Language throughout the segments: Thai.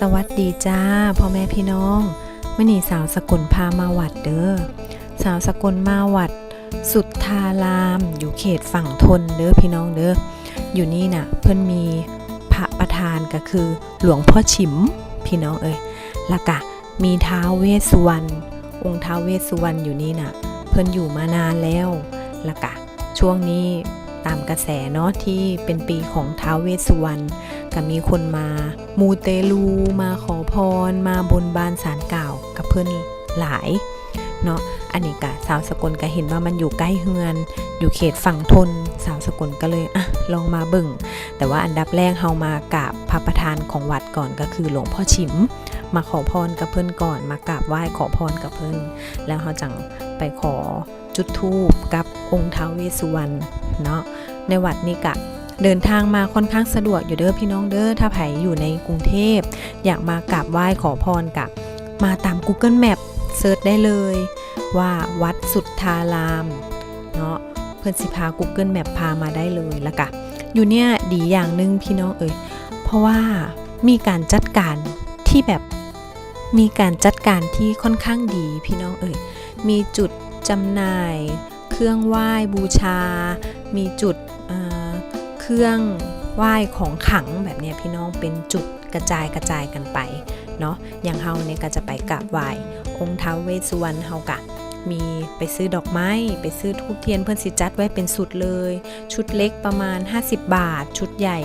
สวัสดีจ้าพ่อแม่พี่น้องมื่อนี้สาวสกลพามาวัดเด้อสาวสกลมาวัด สุดทาราม อยู่เขตฝั่งทนเด้อพี่น้องเด้ออยู่นี่น่ะเพิ่นมีพระประธานก็คือหลวงพ่อฉิมพี่น้องเอ้ยล้วก็มีท้าวเวสสุวรรณองค์ท้าวเวสสุวรรณอยู่นี่น่ะ เพิ่นอยู่มานานแล้วล้วก็ช่วงนี้ตามกระแสเนาะที่เป็นปีของท้าวเวสสุวรรณ ก็มีคนมา มูเตลูมาขอพร มาบนบานสารกล่าวกับเพื่อนหลายเนาะอันนี้กะสาวสกลก็เห็นว่ามันอยู่ใกล้เฮือน อยู่เขตฝั่งทน สาวสกลก็เลยอะลองมาเบิ่ง แต่ว่าอันดับแรกเฮามากราบพระประธานของวัดก่อนก็คือหลวงพ่อฉิม มาขอพรกับเพื่อนก่อน มากราบไหว้ขอพรกับเพื่อนแล้วเฮาจังไปขอจุดธูปกับองค์ท้าวเวสสุวรรณเนาะในวัดนี้กะ เดินทางมาค่อนข้างสะดวกอยู่เด้อพี่น้องเด้อถ้าไผอยู่ในกรุงเทพ อยากมากราบไหว้ขอพรกับ มาตาม Google Map เซิร์ชได้เลย ว่าวัดสุทธารามเนาะเพื่อนสิพา Google Map พามาได้เลยล้วกะ อยู่เนี่ยดีอย่างหนึงพี่น้องเอ่ยเพราะว่ามีการจัดการที่แบบมีการจัดการที่ค่อนข้างดีพี่น้องเอ่ยมีจุดจำหน่าย เครื่องไหว้บูชา มีจุด รื่องไหว้ของขังแบบนี้พี่น้องเป็นจุดกระจายกระจายกันไปเนาะอย่างเฮาเนี่ยก็จะไปกราบไหว้องค์ท้าวเวสสุวรรณเฮากะมีไปซื้อดอกไม้ ไปซื้อทูบเทียนเพื่อนสิจัดไว้เป็นสุดเลย ชุดเล็กประมาณ 50 บาท ชุดใหญ่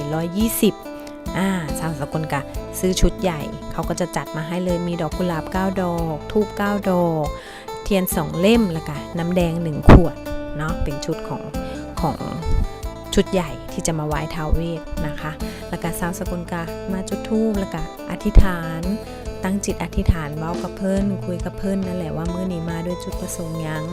120อ่าสาวสกลกะซื้อชุดใหญ่ เขาก็จะจัดมาให้เลยมีดอกกุหลาบ 9 ดอกทูบ9 ดอก เทียน 2 เล่มแล้วก็น้ำแดง 1 ขวดเนาะเป็นชุดของของชุดใหญ่ ที่จะมาไหว้ท้าวเวทนะคะ แล้วก็สาวสกุลกามาจุดธูปแล้วก็อธิษฐาน ตั้งจิตอธิษฐานเว้ากับเพิ่นคุยกับเพิ่นนั่นแหละว่ามื้อนี้มาด้วยจุดประสงค์หยัง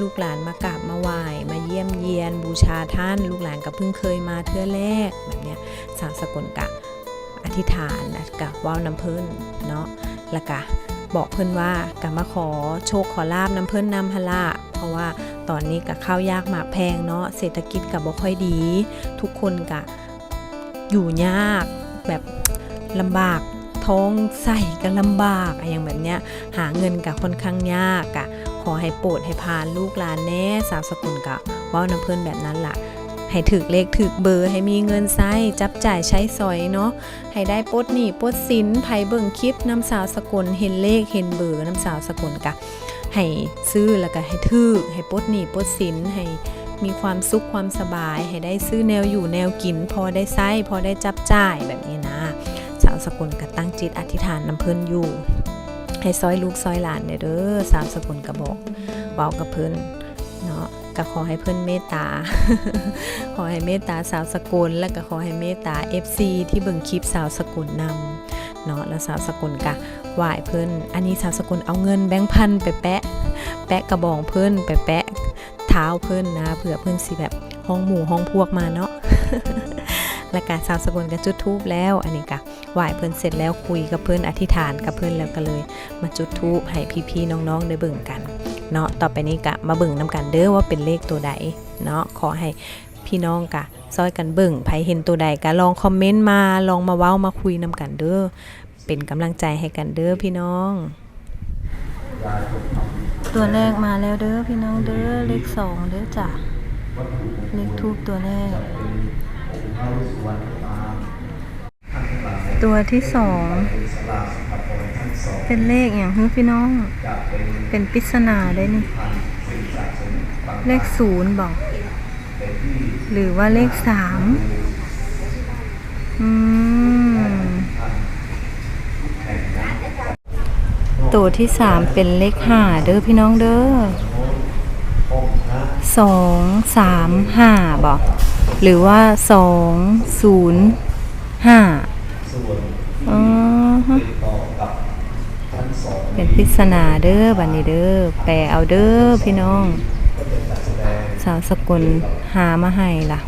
ลูกหลานมากราบมาไหว้มาเยี่ยมเยียน บูชาท่าน ลูกหลานก็เพิ่งเคยมาเทื่อแรกแบบเนี้ยสาวสกุลกะอธิษฐานนะกะว้าน้ำเพิ่นเนาะแล้วก็บอกเพิ่นว่ากะมาขอโชคขอลาบน้ำเพิ่นนำพละเพราะว่า ตอนนี้กับข้าวยากหมากแพงเนาะเศรษฐกิจกับบ่ค่อยดี ทุกคนกะอยู่ยากแบบลำบากท้องใส่กันลำบากอะไรอย่างแบบเนี้ยหาเงินกับค่อนข้างยากอะขอให้โปรดให้พานลูกหลานแน่สาวสกุลกะว้าน้ำเพิ่อนแบบนั้นล่ะ ให้ถึกเลขถึกเบอร์ให้มีเงินใช้จับจ่ายใช้สอยเนาะให้ได้ปดหนี้ปดสินไผเบิ่งคลิปน้ำสาวสกุลเห็นเลขเห็นเบอร์น้ำสาวสกุลกะ ให้ซื้อแล้วก็ให้ถือให้ปดหนี้ปดสินให้มีความสุขความสบาย ให้ได้ซื้อแนวอยู่แนวกิน พอได้ใช้พอได้จับจ่ายแบบนี้นะสาวสกุลก็ตั้งจิตอธิษฐานน้ำเพิ่นอยู่ ให้ซอยลูกซอยหลานเด้อสาวสกุลก็บอกเว้ากับเพิ่นเนาะก็ขอให้เพิ่นเมตตา ขอให้เมตตาสาวสกุล แล้วก็ขอให้เมตตา FC ที่เบิ่งคลิปสาวสกุลนำ เนาะแล้วสาวสกุลก็ไหว้เพิ่นอันนี้สาวสกุลเอาเงินแบงค์พันไปแปะ แปะกระบองเพิ่นไปแปะเท้าเพิ่นนะเผื่อเพิ่นสิแบบห้องหมู่ห้องพวกมาเนาะและการสาวสกุลก็จุดทูบแล้ว อันนี้ก็ไหว้เพิ่นเสร็จแล้วคุยกับเพิ่นอธิษฐานกับเพิ่นแล้วก็เลย มาจุดทูบให้พี่ๆน้องๆได้เบิ่งกันเนาะต่อไปนี้ก็มาเบิ่งนํกันเด้อว่าเป็นเลขตัวใดเนาะขอให้ พี่น้องกะซอยกันเบิ่งไผเห็นตัวใดก็ลองคอมเมนต์มาลองมาเว้ามาคุยนํกันเด้อเป็นกำลังใจให้กันเด้อพี่น้อง ตัวแรกมาแล้วเด้อพี่น้องเด้อเลขสองเด้อจ้ะเลขทูบตัวแรก ตัวที่สองเป็นเลขอย่างฮึพี่น้อง เป็นปริศนาได้นี่ เลขศูนย์บอก หรือว่าเลขสามตัวที่สามเป็นเลขห้าเด้อพี่น้องเด้อสองสามห้าบอกหรือว่าสองศูนย์ห้าอ๋อเป็นปริศนาเด้อบันนี้เด้อแปลเอาเด้อพี่น้อง สาวสกุลหามาให้ล่ะ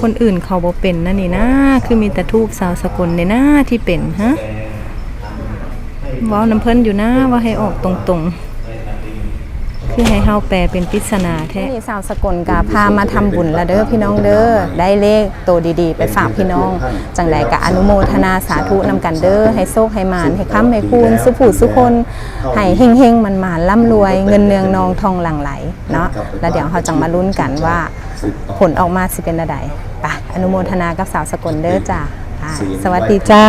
คนอื่นเขาบ่เป็นนั่นนี่นะคือมีแต่ทูบสาวสกุลในหน้าที่เป็นฮะว้าน้ำเพิ่นอยู่นะว่าให้ออกตรงๆ คือให้เฮาแปลเป็นปริศนาแท้นี่สาวสกลกาพามาทำบุญละเด้อพี่น้องเด้อได้เลขโตวดีๆ ไปฝากพี่น้อง จังไดกะอนุโมทนาสาธุนำกันเด้อให้โชคให้มานให้ค้ำให้คูณสุผู้สุคนให้เฮงเฮงๆมันมาร่ำรวย เงินเนืองนองทองหลั่งไหลเนาะแล้วเดี๋ยวเราจังมาลุ้นกันว่า ผลออกมาสิเป็นอะไรไปอนุโมทนากับสาวสกลเด้อจ้าสวัสดีจ้า